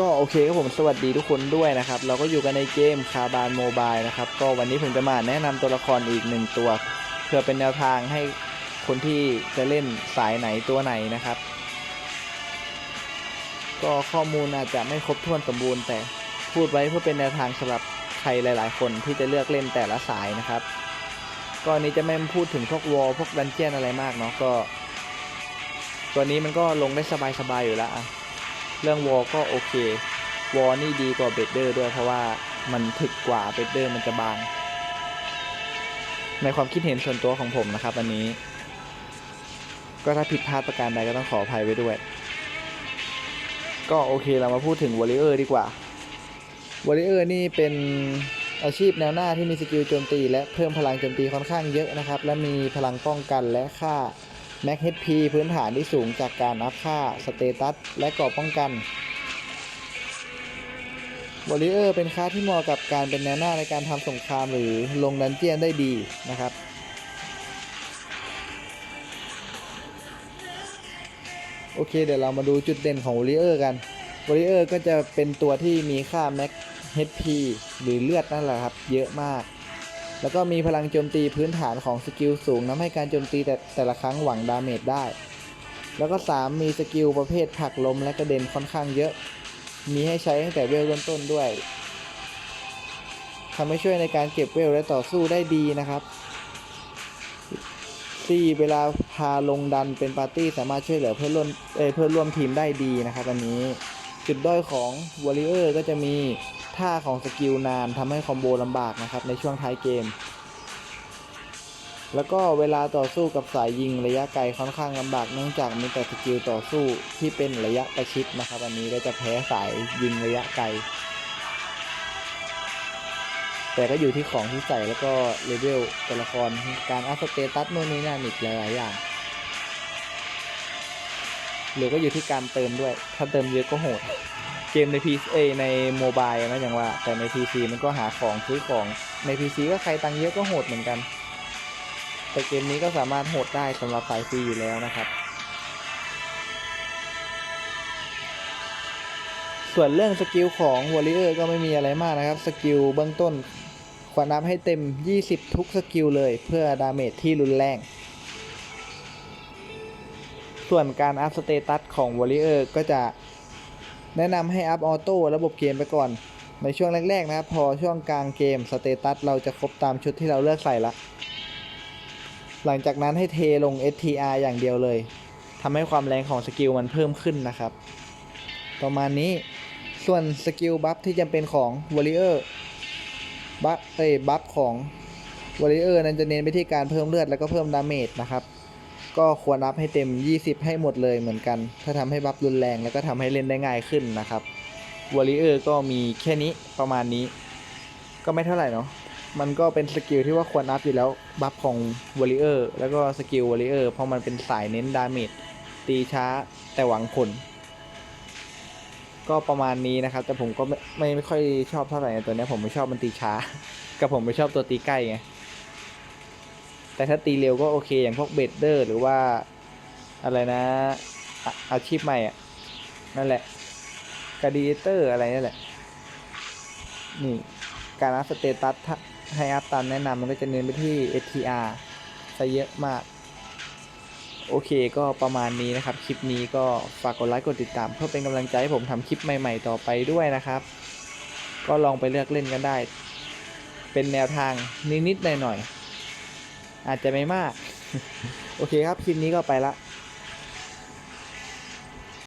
ก็โอเคครับผมสวัสดีทุกคนด้วยนะครับ เราก็อยู่กันในเกมคาบานโมบายนะครับ ก็วันนี้ผมจะมาแนะนำตัวละครอีกหนึ่งตัว เพื่อเป็นแนวทางให้คนที่จะเล่นสายไหนตัวไหนนะครับ ก็ข้อมูลอาจจะไม่ครบถ้วนสมบูรณ์ แต่พูดไว้เพื่อเป็นแนวทางสำหรับใครหลาย ๆ คนที่จะเลือกเล่นแต่ละสายนะครับก็อันนี้จะไม่พูดถึงพวกวอลพวกดันเจียนอะไรมากเนาะก็ ตัวนี้มันก็ลงได้สบายๆอยู่แล้วอะ เรื่องวอลก็โอเควอลนี่ดีกว่าเบดเดอร์ด้วยเพราะว่ามันถึกกว่าเบดเดอร์มันจะบาง ในความคิดเห็นส่วนตัวของผมนะครับอันนี้ ก็ถ้าผิดพลาดประการใดก็ต้องขออภัยไว้ด้วย ก็โอเคเรามาพูดถึงวอลเลเยอร์ดีกว่าวอลเลเยอร์นี่เป็นอาชีพแนวหน้าที่มีสกิลโจมตี และเพิ่มพลังโจมตีค่อนข้างเยอะนะครับ และมีพลังป้องกันและค่า แม็ก HP พื้นฐานที่สูงจากการอัพค่าสเตตัสและกรอบป้องกันวอลเลเยอร์เป็นค่าที่เหมาะกับการเป็นแนวหน้าในการทำสงครามหรือลงดันเจียนได้ดีนะครับโอเคเดี๋ยวเรามาดูจุดเด่นของวอลเลเยอร์กันวอลเลเยอร์ก็จะเป็นตัวที่มีค่าแม็ก HP หรือเลือดนั่นแหละครับ เยอะมาก แล้วก็มีพลังโจมตีพื้นฐานของสกิลสูงทำให้การโจมตีแต่แต่ละครั้งหวังดาเมจได้ แล้วก็ 3 มีสกิลประเภทผักลมและกระเด็นค่อนข้างเยอะ มีให้ใช้ตั้งแต่เวลเริ่มต้นด้วยทำให้ช่วยในการเก็บเวลและต่อสู้ได้ดีนะครับที่เวลาพาลงดันเป็นปาร์ตี้สามารถช่วยเหลือเพื่อนร่วมเเพื่อนร่วมทีมได้ดีนะครับอันนี้ จุดด้อยของวอลเลเยอร์ก็จะมี ท่าของสกิลนานทำให้คอมโบลำบากนะครับในช่วงท้ายเกม แล้วก็เวลาต่อสู้กับสายยิงระยะไกลค่อนข้างลำบากเนื่องจากมีแต่สกิลต่อสู้ที่เป็นระยะประชิดนะครับอันนี้ก็จะแพ้สายยิงระยะไกล แต่ก็อยู่ที่ของที่ใส่แล้วก็เลเวลตัวละครการอัพสเตตัสโน่นนี่นั่นอีกหลายๆอย่างหรือก็อยู่ที่การเติมด้วย ถ้าเติมเยอะก็โหด เกมใน PC เอในโมบายนะอย่างว่า แต่ใน PC มันก็หาของซื้อของใน PC ก็ใครตังเยอะก็โหดเหมือนกัน แต่เกมนี้ก็สามารถโหดได้สำหรับสายฟรีอยู่แล้วนะครับ ส่วนเรื่องสกิลของ Warrior ก็ไม่มีอะไรมากนะครับ สกิลเบื้องต้นควรนับให้เต็ม 20 ทุกสกิลเลยเพื่อดาเมจที่รุนแรง ส่วนการอัพสเตตัสของ Warrior ก็จะ แนะนำให้อัพออโต้ระบบเกมไปก่อน ในช่วงแรก ๆ นะครับ พอช่วงกลางเกมสเตตัสเราจะครบตามชุดที่เราเลือกใส่ละ หลังจากนั้นให้เทลง STR อย่างเดียวเลยทำให้ความแรงของสกิลมันเพิ่มขึ้นนะครับ ประมาณนี้ส่วนสกิลบัฟที่จำเป็นของ Warrior บัฟเอ้ยบัฟของ Warrior นั้นจะเน้นไปที่การเพิ่มเลือดแล้วก็เพิ่มดาเมจนะครับ ก็ควรอัพให้เต็ม 20 ให้หมดเลยเหมือนกัน ถ้าทำให้บัฟรุนแรงแล้วก็ทำให้เล่นได้ง่ายขึ้นนะครับ Warrior ก็มีแค่นี้ประมาณนี้ ก็ไม่เท่าไหร่เนาะมันก็เป็นสกิลที่ว่าควรอัพอยู่แล้วบัฟของ Warrior แล้วก็สกิล Warrior เพราะมันเป็นสายเน้นดาเมจตีช้าแต่หวังผล ก็ประมาณนี้นะครับ แต่ผมก็ไม่ไม่ค่อยชอบเท่าไหร่ในตัวเนี้ยผมไม่ชอบมันตีช้า กับผมไม่ชอบตัวตีใกล้ไง แต่ถ้าตีเร็วก็โอเคอย่างพวกเบดเดอร์ หรือว่าอะไรนะอาอาชีพใหม่อะ นั่นแหละกาดีเตอร์อะไรนั่นแหละ นี่ การอัพสเตตัสให้อัพตามแนะนำมันก็จะเน้นไปที่ STR ซะเยอะมาก โอเคก็ประมาณนี้นะครับ คลิปนี้ก็ฝากกดไลค์กดติดตาม เพื่อเป็นกำลังใจให้ผมทำคลิปใหม่ๆต่อไปด้วยนะครับ ก็ลองไปเลือกเล่นกันได้ เป็นแนวทางนิดๆหน่อยๆ อาจจะไม่มาก โอเคครับ คลิปนี้ก็ไปละ